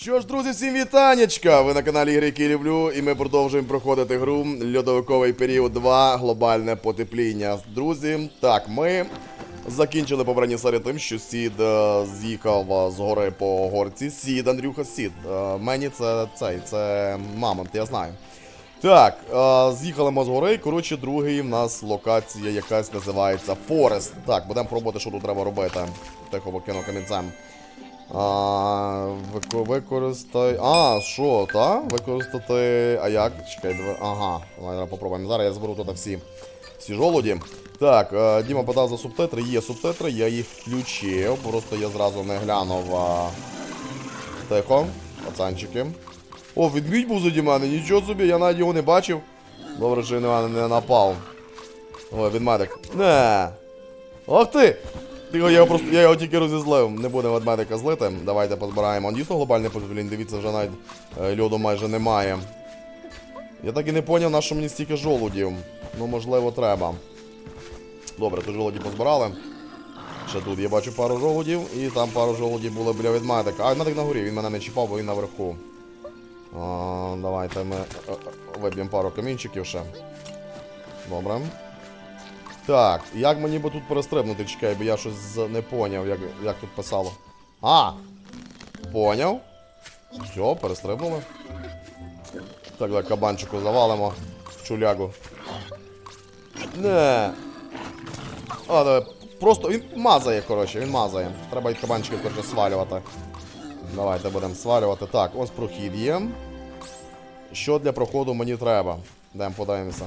що ж, друзі, всім вітанечка! Ви на каналі Ігри, які люблю, і ми продовжуємо проходити гру Льодовиковий період 2 глобальне потепління. Друзі, так, ми закінчили побрані серії тим, що Сід е, з'їхав е, з гори по горці. Сід, Андрюха, Сід. Е, мені це цей, це мамонт, я знаю. Так, з'їхали ми з гори. Коротше, другий в нас локація якась називається Форест. Так, будемо пробувати, що тут треба робити. Тихо покину камінцем. А, використай. А, що, та? Використати. А як? Чекай, диви. Ага, давай зараз попробуємо. Зараз я зберу тут всі, всі жолуді. Так, е, Діма подав за субтитри, є субтитри, я їх включив. Просто я зразу не глянув. А... Тихо, пацанчики. О, відмідь був заді мене, нічого собі, я навіть його не бачив. Добре, що він на мене не напав. Ой, ведмедик. Не. Ох ти! Ти я його просто я його тільки розізлив. Не будемо ведмедика злити. Давайте позбираємо. Он Дійсно глобальний потеплінь, дивіться, вже навіть е, льоду майже немає. Я так і не поняв, на що мені стільки жолудів. Ну, можливо, треба. Добре, тут жолуді позбирали. Ще тут я бачу пару жолудів, і там пару жолудів було біля ведмедика. А ведмедик на горі, він мене не чіпав, бо він наверху. А, давайте ми е, е, виб'ємо пару камінчиків ще. Добре. Так, як мені би тут перестрибнути, чекай, бо я щось не поняв, як, як тут писало. А! Поняв. Все, перестрибнули. Так, давай кабанчику завалимо чулягу. Не. А, давай. Просто він мазає, коротше, він мазає. Треба кабанчиків коротше, свалювати. Давайте будемо свалювати. Так, ось прохід є. Що для проходу мені треба? Йдемо подивимося.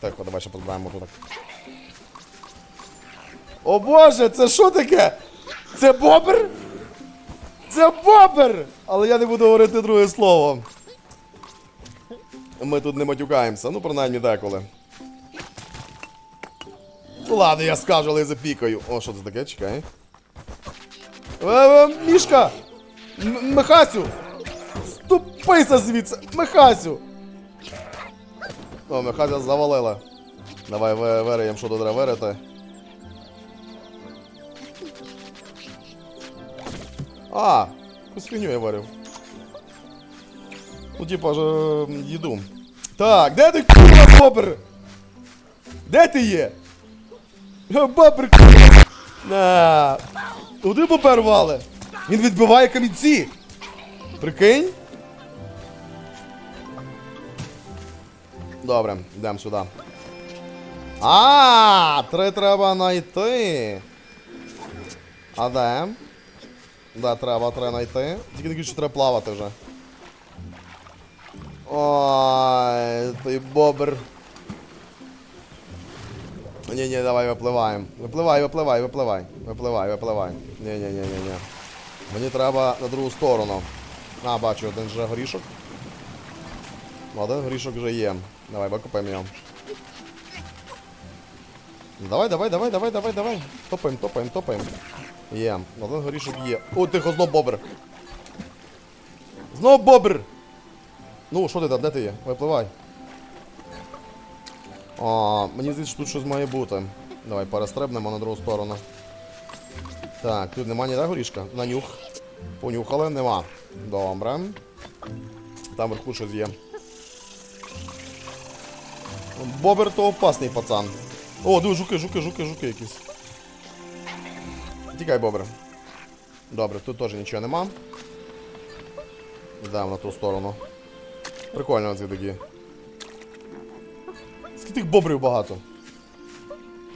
Так, давай ще позбираємо тут. О боже, це що таке? Це бобер? Це бобер! Але я не буду говорити друге слово. Ми тут не матюкаємося, ну принаймні деколи. Ладно, я скажу, але я запікаю. О, що це таке? Чекай. Е, е, Мішка! Михасю! Ступися звідси! Михасю! О, Михася завалила. Давай ви- вириємо, що треба вирити. А, якусь фігню я варив. Ну, типа ж їду. Так, де ти курва бобр? Де ти є? Бобр курва! На. Туди попервали. Він відбиває камінці. Прикинь? Добре, йдемо сюди. А, три треба знайти. А де? Да, треба, треба знайти. Тільки не що треба плавати вже. Ой, той бобр. Ні, ні, давай випливаємо. Випливай, випливай, випливай. Випливай, випливай. Ні, ні, ні, ні, ні. Мені треба на другу сторону. А, бачу, один же горішок. Ну, Один горішок вже є. Давай, викопаємо його. Давай, давай, давай, давай, давай, давай. Топаємо, топаємо, топаємо. Є. Один горішок є. О, тихо, знов бобр. Знов бобр! Ну, що ти там, де ти є? Випливай. А, мені здається, що тут щось має бути. Давай перестрибнемо на другу сторону. Так, тут нема ніде горішка. На нюх. Понюхали, нема. Добре. Там вверху щось є. Бобер то опасний пацан. О, диви, жуки, жуки, жуки, жуки якісь. Тікай, бобре. Добре, тут теж нічого нема. Йдемо на ту сторону. Прикольно оці такі. Скільки тих бобрів багато.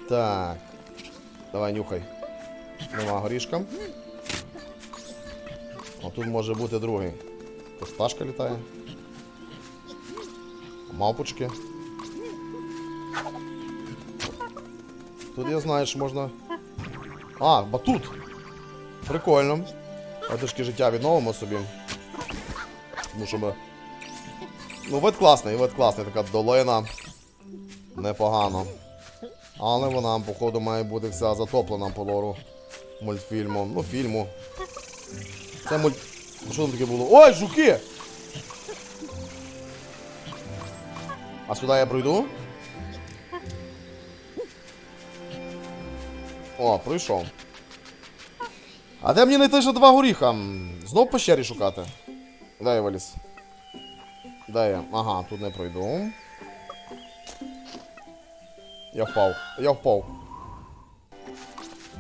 Так. Давай нюхай. Нема горішка. О, тут може бути другий. Якась пташка літає. Мавпочки. Тут я знаю, що можна. А, батут! Прикольно. А трішки життя відновимо собі. Тому що ми. Ну, вид класний, вид класний, така долина. Непогано. Але вона, походу, має бути вся затоплена по лору мультфільму. Ну, фільму. Це мульт. Ну, Що там таке було? Ой, жуки! А сюди я пройду? О, пройшов. А де мені знайти ще два горіха? Знов пещері шукати. Де я виліз? Де я? Ага, тут не пройду. Я впав. Я впав.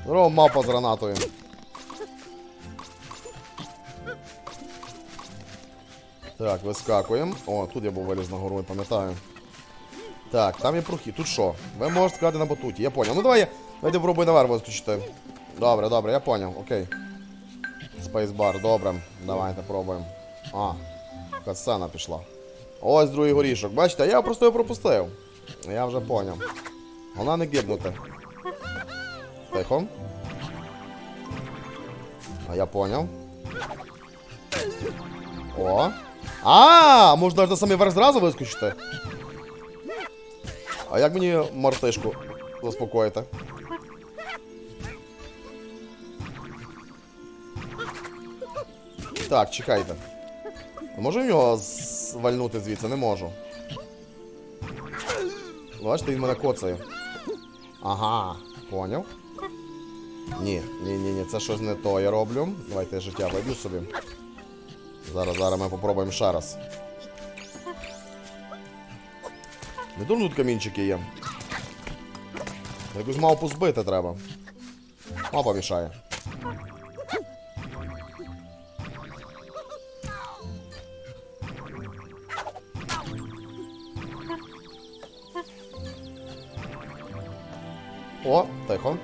Здорово, мапа з гранатою. Так, вискакуємо. О, тут я був виліз на гору, я пам'ятаю. Так, там є прохід. Тут що? Ви можете сказати на батуті. Я поняв. Ну давай я. Давайте пробуй наверх вискочити. Добре, добре, я поняв, окей. Спейсбар, добре. Давайте пробуємо. А, катсцена пішла. Ось другий горішок. Бачите, я просто його пропустив. Я вже поняв. Вона не гибнути. Тихо. А я поняв. О. А, можна аж на верх зразу вискочити. А як мені мартишку заспокоїти? Так, чекайте. Можу в нього звальнути звідси? Не можу. Бачите, він мене коцає. Ага, поняв. Ні, ні, ні, ні, це щось не то я роблю. Давайте я життя виб'ю собі. Зараз, зараз ми попробуємо ще раз. Не дурно тут камінчики є. Якусь мавпу збити треба. Мапа мішає. Тихо.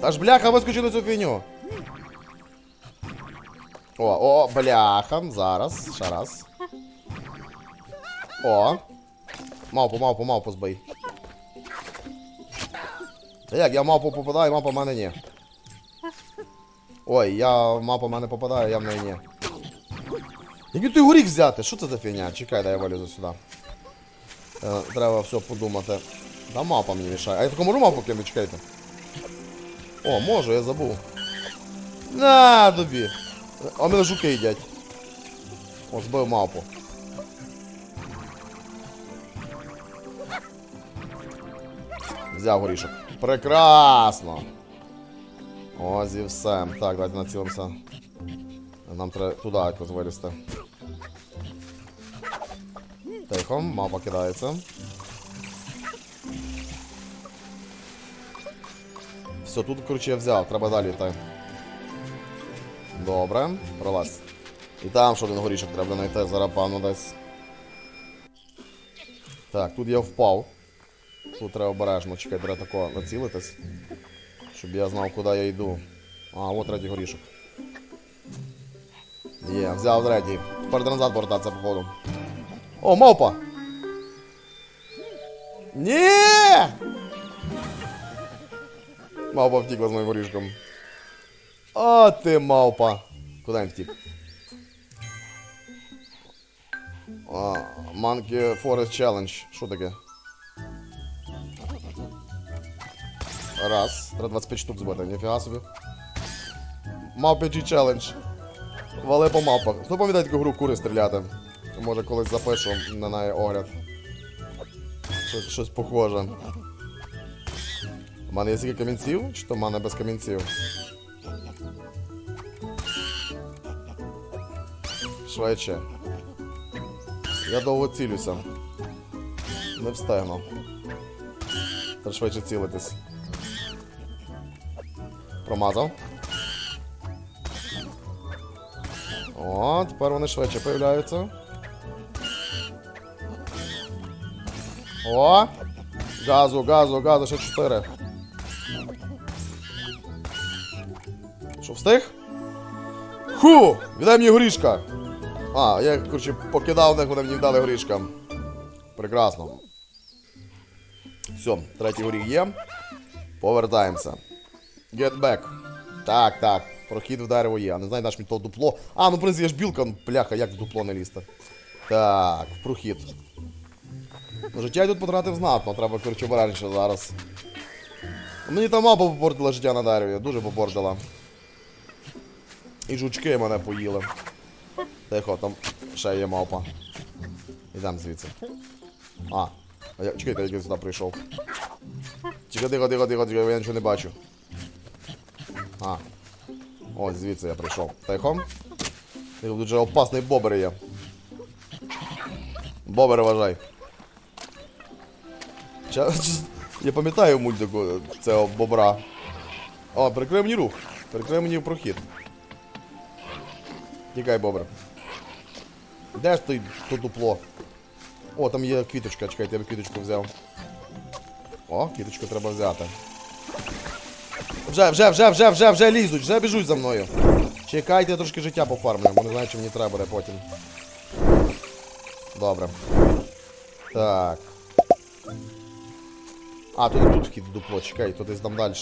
Та ж бляха, вискочи на цю фігню. О, о, бляха, зараз, ще раз. О. Мавпу, мавпу, мавпу збий. Та як, я мавпу попадаю, мапа в мене ні. Ой, я мапа в мене попадаю, я в неї ні. Який той горіх взяти? Що це за фігня? Чекай, дай я вилізу сюди. Е, треба все подумати. Та мапа мені мішає. А я таку можу мапу кинути, чекайте. О, можу, я забув. На тобі. А мене жуки їдять. О, збив мапу. Взяв горішок. Прекрасно! Ось і все. Так, давайте націлимося. Нам треба туди якось вилізти. Тихо, мапа кидається. Все, тут, коротше, я взяв, треба далі йти. Добре, пролазь. І там ще один горішок треба знайти, зараз пану десь. Так, тут я впав. Тут треба обережно, чекай, треба тако націлитись. Щоб я знав, куди я йду. А, от третій горішок. Є, взяв третій. Тепер назад повертатися, походу. О, мавпа! Ні! Мавпа втікла з моїм горішком. А ти мавпа. Куди він втік? А, Monkey Forest Challenge. Що таке? Раз. Треба 25 штук збити, ніфіга собі. Мавпячий челендж. Вали по мапах. Хто пам'ятає таку гру кури стріляти? Може колись запишу на неї огляд. Щось, щось похоже. У мене є скільки камінців, чи то в мене без камінців? Швидше. Я довго цілюся. Не встигну. Треба швидше цілитись. Промазав. О, тепер вони швидше появляються. О! Газу, газу, газу, ще 4. Встиг? Ху! Віддай мені горішка! А, я, коротше, покидав них, вони мені дали горішка. Прекрасно. Все, третій горіх є. Повертаємося. Get back. Так, так. Прохід в дерево є. А не знаю, наш мені то дупло. А, ну в принципі, я ж білка, ну, бляха, як в дупло не лізти. Так, прохід. Ну, життя я тут потратив знатно, треба, коротше, обережніше зараз. Мені там мапа попортила життя на дереві, дуже попортила. І жучки мене поїли. Тихо, там ще є мавпа. Ідем звідси. А, я, чекайте, я сюди прийшов. Тихо, тихо, тихо, тихо, тихо, я нічого не бачу. А. Ось звідси я прийшов. Тихо. Ти тут дуже опасний бобер є. Бобер вважай. Я пам'ятаю мультику цього бобра. О, перекрив мені рух. Перекрив мені прохід. Тікай, бобр. Де ж ти тут дупло? О, там є квіточка, чекайте, я би квіточку взяв. О, квіточку треба взяти. Вже, вже, вже, вже, вже, вже лізуть, вже біжуть за мною. Чекайте, я трошки життя пофармлю, бо не знаю, чи мені треба буде потім. Добре. Так. А, тут тут вхід дупло, чекай, то десь там далі.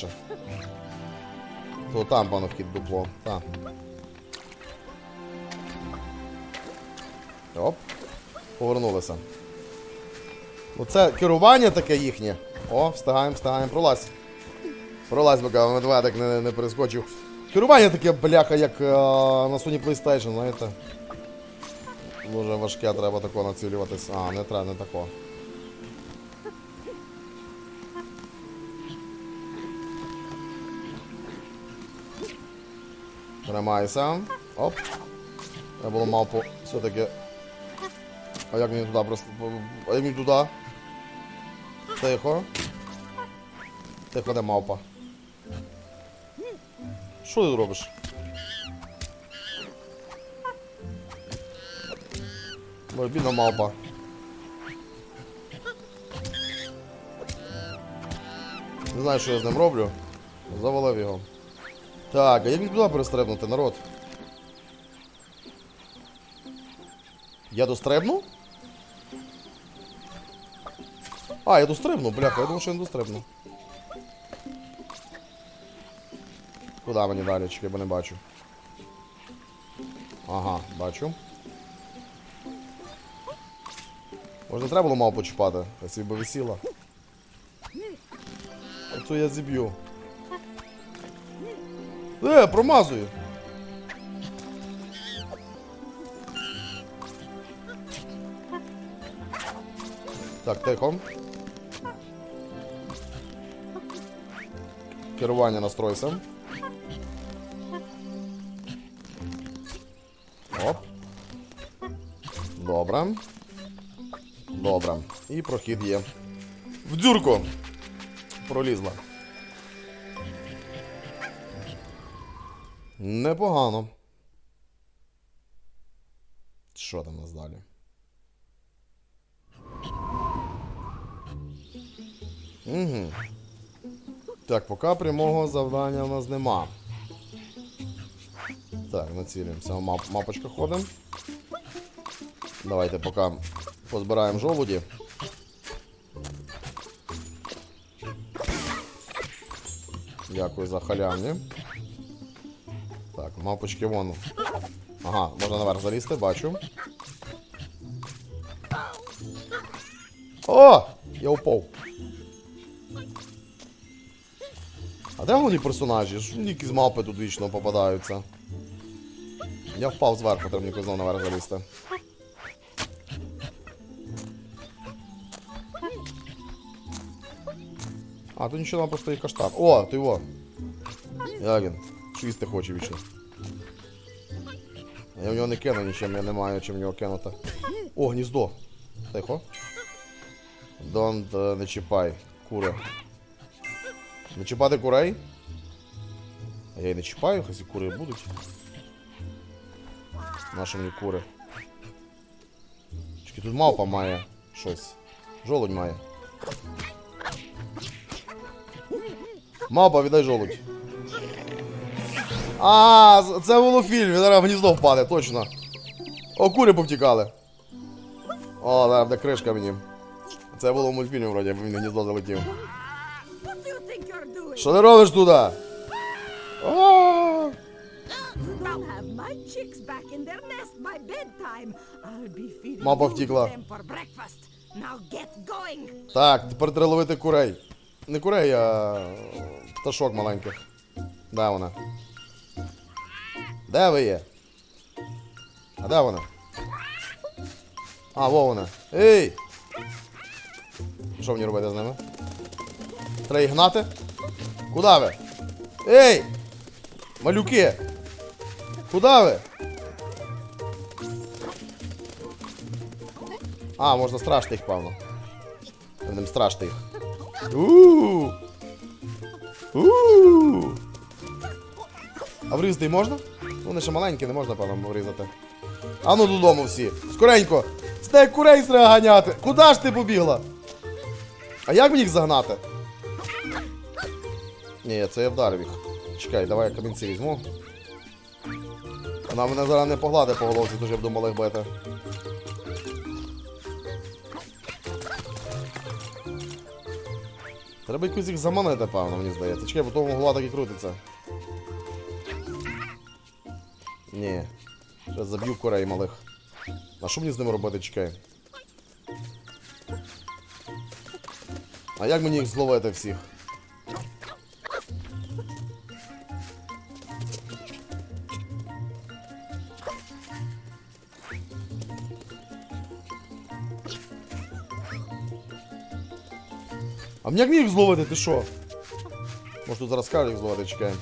То там, пану, вхід дупло. Так. Оп. Повернулися. Оце керування таке їхнє. О, встигаємо, встигаємо, пролазь. Пролазь, поки медведик не, не перескочив. Керування таке, бляха, як е, на Sony PlayStation, знаєте. Дуже важке, треба тако націлюватись. А, не треба, не тако. Тримайся. Оп. Я було мавпу все-таки. А як мені туди просто. А як мені туди? Тихо. Тихо, де мавпа. Що ти робиш? Ой, бідна мавпа. Не знаю, що я з ним роблю. Завалив його. Так, а як мені туди перестрибнути, народ? Я дострибну? А, я дострибну, бляха, я думав, що я не дострибну. Куди мені далі, чекай, бо не бачу. Ага, бачу. Може не треба було мав почіпати, я собі би висіла. Оцю я зіб'ю. Е, промазую. Так, тихо. Керування настройся. Оп. Добре. Добре. І прохід є. В дзюрку. Пролізла. Непогано. Що там у нас далі? Угу. Так, поки прямого завдання у нас нема. Так, націлюємося. Мап, мапочка ходимо. Давайте поки позбираємо жолуді. Дякую за халявні. Так, мапочки вон. Ага, можна наверх залізти, бачу. О! Я упав. А де головні персонажі? Ж якісь мавпи тут вічно попадаються. Я впав зверху, треба мені знову наверх залізти. А, тут нічого, там просто є каштан. О, ти його. Як він? Чвісти хоче вічно. Я в нього не кину нічим, я не маю чим в нього кинути. О, гніздо. Тихо. Донт е, не чіпай. Кури. Не чіпати курей? А я і не чіпаю, хай кури будуть. Наші мені кури. Чекай, тут мавпа має щось. Жолудь має. Мавпа, віддай жолудь. А, це було в фільмі, зараз гніздо впаде, точно. О, кури повтікали. О, зараз де кришка мені. Це було в мультфільмі, вроді, бо він гніздо залетів. Що ти робиш туди? Мапа going. Так, тепер треба ловити курей. Не курей, а пташок маленьких. Де вона? Де ви є? А де вона? А, во вона. Ей! Що мені робити з ними? Треба їх гнати? Куди ви? Ей! Малюки! Куда ви? А, можна страшити їх, певно. Будемо страшити їх. у у А врізати можна? Ну, Вони ще маленькі, не можна, певно, врізати. А ну додому всі. Скоренько. Стек курей треба ганяти. Куда ж ти побігла? А як мені їх загнати? Ні, це я вдарив їх. Чекай, давай я камінці візьму. Вона мене зараз не погладить по головці, дуже буду малих бити. Треба якось їх заманити, певно, мені здається. Чекай, бо тому голова так і крутиться. Ні. Зараз заб'ю курей малих. А що мені з ними робити, чекай? А як мені їх зловити всіх? А мені як їх зловити, ти що? Може тут зараз їх зловити, чекай.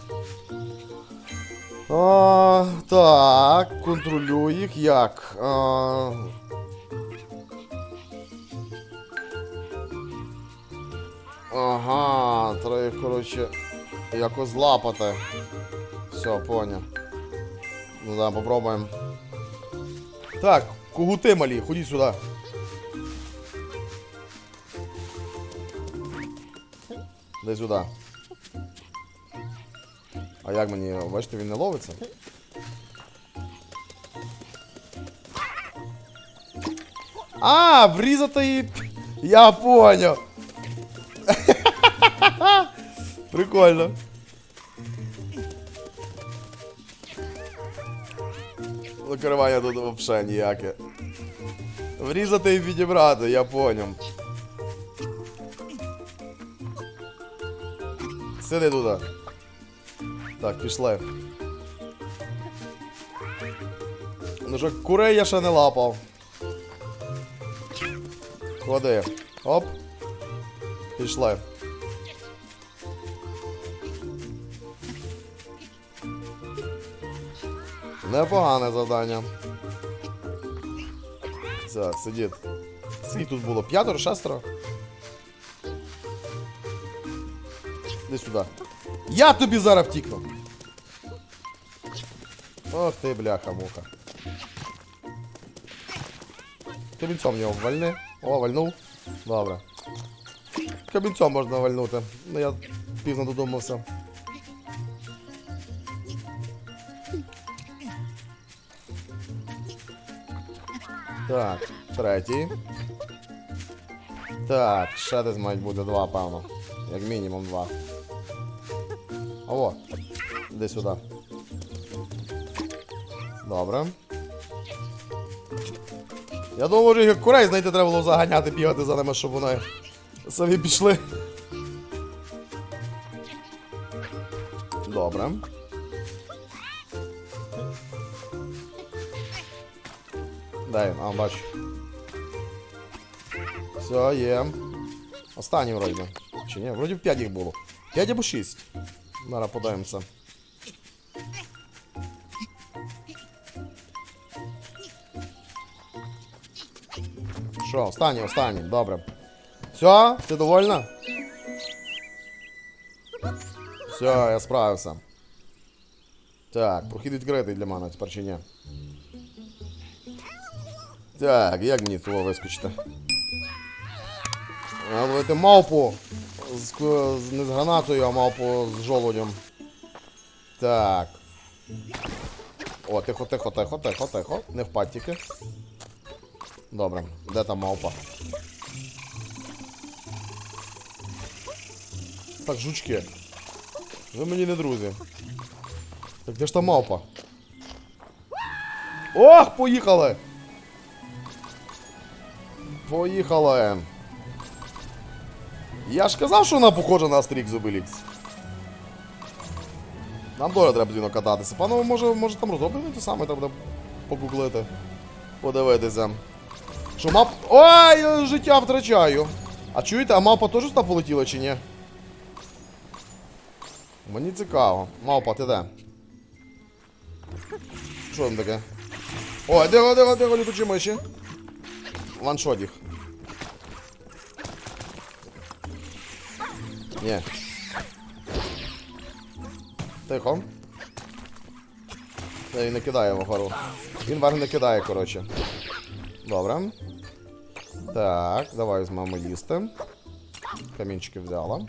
А, так, контролюю їх як. А... Ага, треба їх, коротше, якось злапати. Все, поняв. Ну да, попробуємо. Так, кугути малі, ходіть сюди. Дай сюди. А як мені, бачите, він не ловиться? А, врізати її. Я поняв. Прикольно. Закривання тут вообще ніяке. Врізати і підібрати, я поняв. Сиди туди. Так, пішли. Ну що, курей я ще не лапав. Ходи. Оп. Пішли. Непогане завдання. Так, сидіть. Скільки тут було? П'ятеро, шестеро? Іди сюди. Я тобі зараз втікну. Ох ти, бляха, муха. Камінцом його вальни. О, вальнув. Добре. Камінцом можна вальнути. Ну я пізно додумався. Так, третій. Так, ще десь мають бути два, певно. Як мінімум два. О, іди сюди. Добре. Я думаю, може як курей знайти треба було заганяти, бігати за ними, щоб вони самі пішли. Добре. Дай, а, бач. Все, є. Останній вроді. Чи ні? Вроді 5 їх було. 5 або 6. Зараз подивимося. Що, останній, останній, добре. Все, ти довольна? Все, я справився. Так, прохід відкритий для мене, тепер чи ні. Так, як мені того вискочити? Ловити мавпу з, не з гранатою, а мавпу з жолудем. Так. О, тихо, тихо, тихо, тихо, тихо. Не впадь тільки. Добре, де там мавпа? Так, жучки. Ви мені не друзі. Так де ж та мавпа? Ох, поїхали! Поїхали! Я ж казав, що вона похожа на Астерікс Обелікс. Нам доля треба зіно кататися. Панове, може, може там розроблено те саме, треба буде погуглити. Подивитися. Що мап. Ой, я життя втрачаю. А чуєте, а мапа теж сюди полетіла чи ні? Мені цікаво. Мавпа, ти де? Що там таке? О, диго, диго, диго, літучі миші. Ваншот їх. Ні. Тихо. Та він не кидає вгору. Він вверх не кидає, коротше. Добре. Так, давай візьмемо їсти. Камінчики взяла.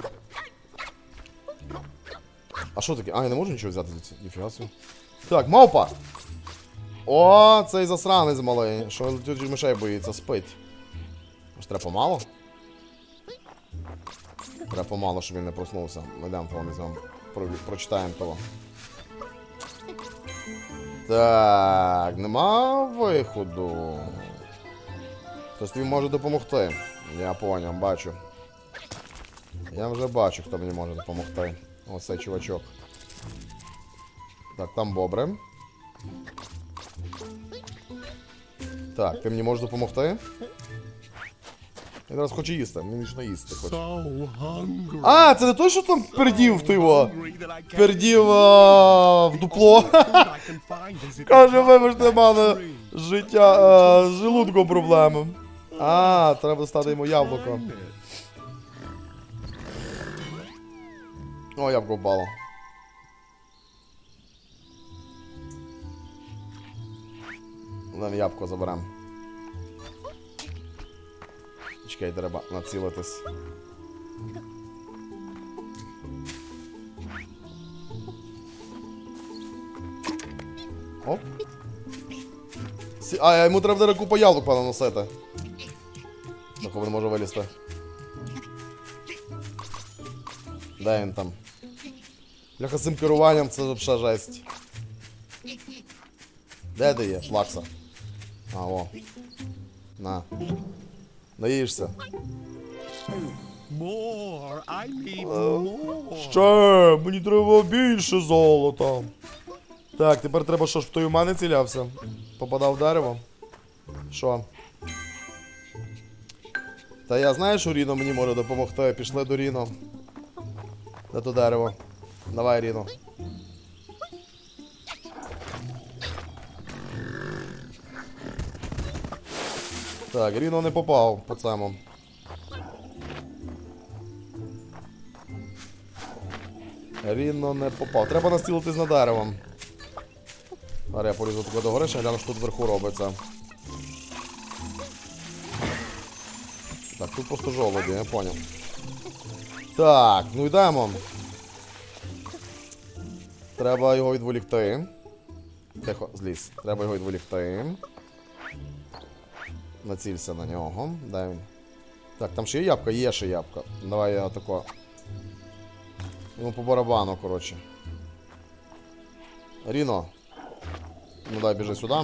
А що таке? А, я не можу нічого взяти звідси. Ніфіга собі. Так, мавпа! О, цей засранець малий, що тут мишей боїться, спить. Може треба помало? Треба помало, щоб він не проснувся. Йдемо того візьмемо. Про, прочитаємо того. Так, нема виходу. Хтось тобі може допомогти. Я поняв, бачу. Я вже бачу, хто мені може допомогти. Ось чувачок. Так, там бобре. Так, ти мені можеш допомогти? Я зараз хочу їсти, мені ніч їсти хочу. So. А, це не той, що там пердів ти його. Пердів а, в дупло. Каже, вибачте, мене життя а, з желудком проблеми. А, треба стати йому яблуко. О, яблуко впало. Ладно, ябко заберем. Чекай, треба націлитись. Оп. Сі... А, йому треба буде купа яблук пана носити. Так він може вилізти. Де він там? Бляха з цим керуванням це взагалі жесть. Де ти є, плакса? А, о. На. Наїшся. More. I need more. Ще, мені треба більше золота. Так, тепер треба що, щоб той у мене цілявся. Попадав в дерево. Що? Та я знаю, що Ріно мені може допомогти. Пішли до Ріно. Де то дерево? Давай, Ріно. Так, Ріно не попав по цьому. Рівно не попав. Треба настілитись на деревом. Зараз я полізу туди до гори, ще гляну, що тут вверху робиться. Так, тут просто жолоді, я поняв. Так, ну йдемо. Треба його відволікти. Тихо, злізь. Треба його відволікти. Націлься на нього. Де він? Так, там ще є ябка? Є ще ябка. Давай я тако. Ну, по барабану, коротше. Ріно. Ну дай біжи сюди.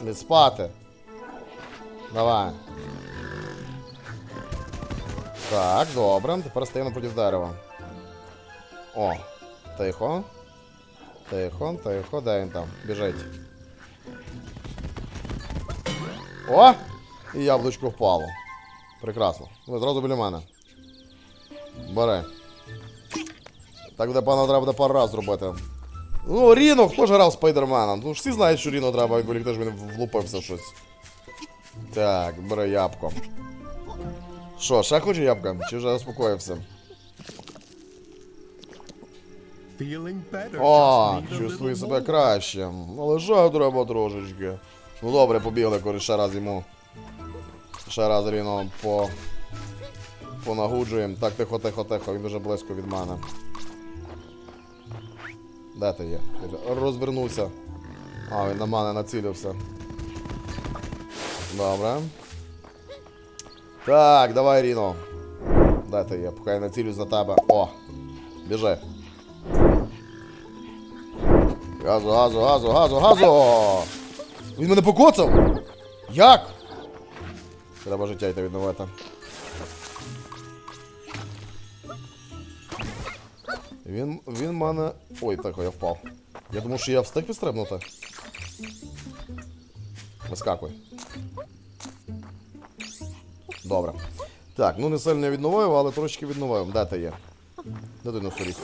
Не спати. Давай. Так, добре. Тепер стаємо напроти дерева. О, тихо. Тихо, тихо, де він там? Біжить. О! І яблучко впало. Прекрасно. Ви зразу біля мене. Бери. Так буде, пана, треба буде пару раз зробити. Ну, Ріно, хто ж грав Спайдермена? Ну, ж всі знають, що Ріно треба, як теж він влупився щось. Так, бери ябко. Що, ще хоче ябка? Чи вже better. О, чувствую себе краще. Але жах треба трошечки. Ну добре, побігли, коротше, ще раз йому. Ще раз Ріно по. Понагуджуємо. Так, тихо, тихо, тихо, він дуже близько від мене. Де ти є? Розвернувся. А, він на мене націлився. Добре. Так, давай, Ріно. Де ти є? Поки я націлюсь на тебе. О! Біжи. Газу, газу, газу, газу, газу! Він мене покоцав! Як? Треба життя йти відновити. Він, він мене... Ой, так, я впав. Я думав, що я встиг відстрибнути. Вискакуй. Добре. Так, ну не сильно відновив, але трошки відновив. Де ти є? Де ти носоріг?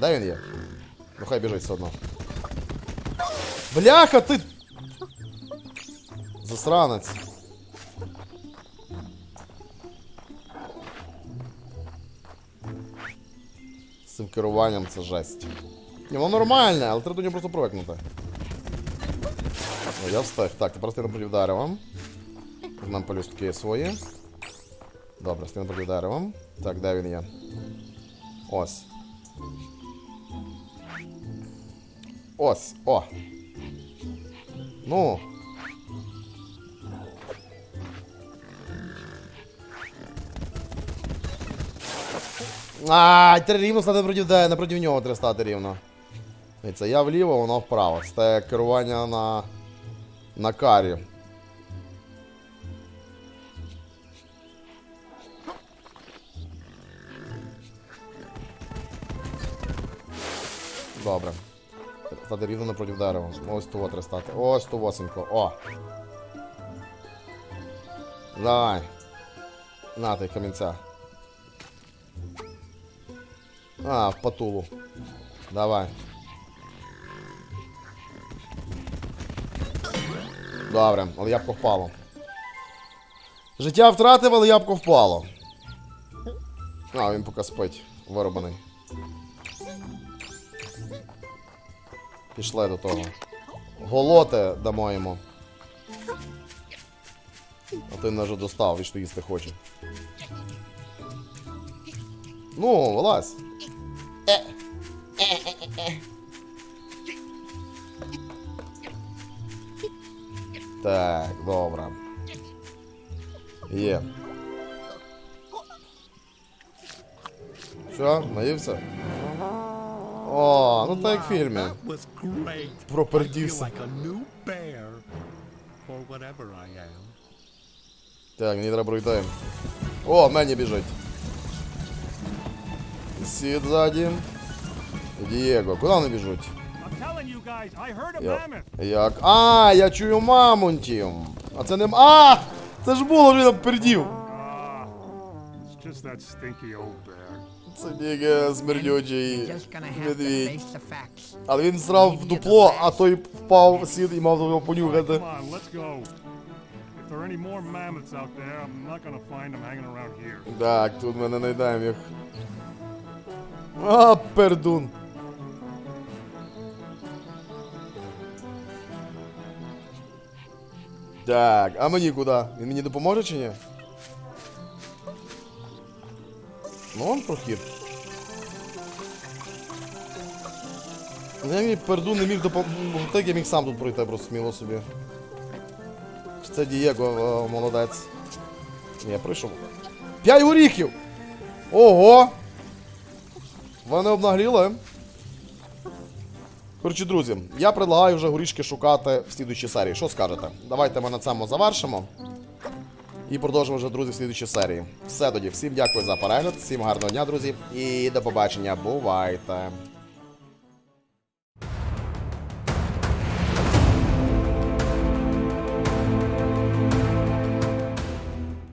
Де він є? Ну хай біжить все одно. Бляха, ти. Засранець. З цим керуванням це жесть. Ні, воно нормальне, але треба до нього просто привикнути. О, я встиг. Так, тепер стою напроти дерева. Нам пелюстки свої. Добре, стою напроти дерева. Так, де він є? Ось. Ось, о. Ну. А, треба рівно стати напроти, де, напроти нього треба стати рівно. Це я вліво, воно вправо. Це керування на. на карі. Добре. Стати рівно напроти дерева. Ось того треба стати. Ось то восенько. О! Давай. На ти камінця. А, в патулу. Давай. Добре, але ябко впало. Життя втратив, але ябко впало. А, він поки спить. Виробаний. Пішли до того. Голоти дамо йому. А ти вже достав, і що їсти хоче. Ну, вилазь. Так, добре. Є. Що, наївся? О, ну так як в фільмі. That was great. Пропердівся. I feel like a new bear. Or whatever I am. Так, мені треба пройти. О, мені біжить. Сід ззаді. Дієго, куди вони біжуть? I'm telling you guys, I heard a Я... mammoth. Як? А, я чую мамонтів. А це не. м- А! Це ж було вже пердів. Ah, it's just that stinky old bear. Це тільки смердючий Just gonna have to медвідь. face the facts. Але він срав в дупло, а той впав сід і мав його понюхати. Come on, let's go. If there are any more mammoths out there, I'm not gonna find them hanging around here. Так, тут ми не знайдемо їх. А, пердун. Так, а мені куди? Він мені допоможе чи ні? Ну, он прохід. Я мені пердун не міг допомогти, так я міг сам тут пройти просто сміло собі. Це Дієго, е, молодець. Я прийшов. П'ять горіхів! Ого! Вони обнагліли. Коротше, друзі, я предлагаю вже горішки шукати в слідучій серії. Що скажете? Давайте ми на цьому завершимо. І продовжимо вже, друзі, в слідучій серії. Все тоді, всім дякую за перегляд, всім гарного дня, друзі, і до побачення. Бувайте!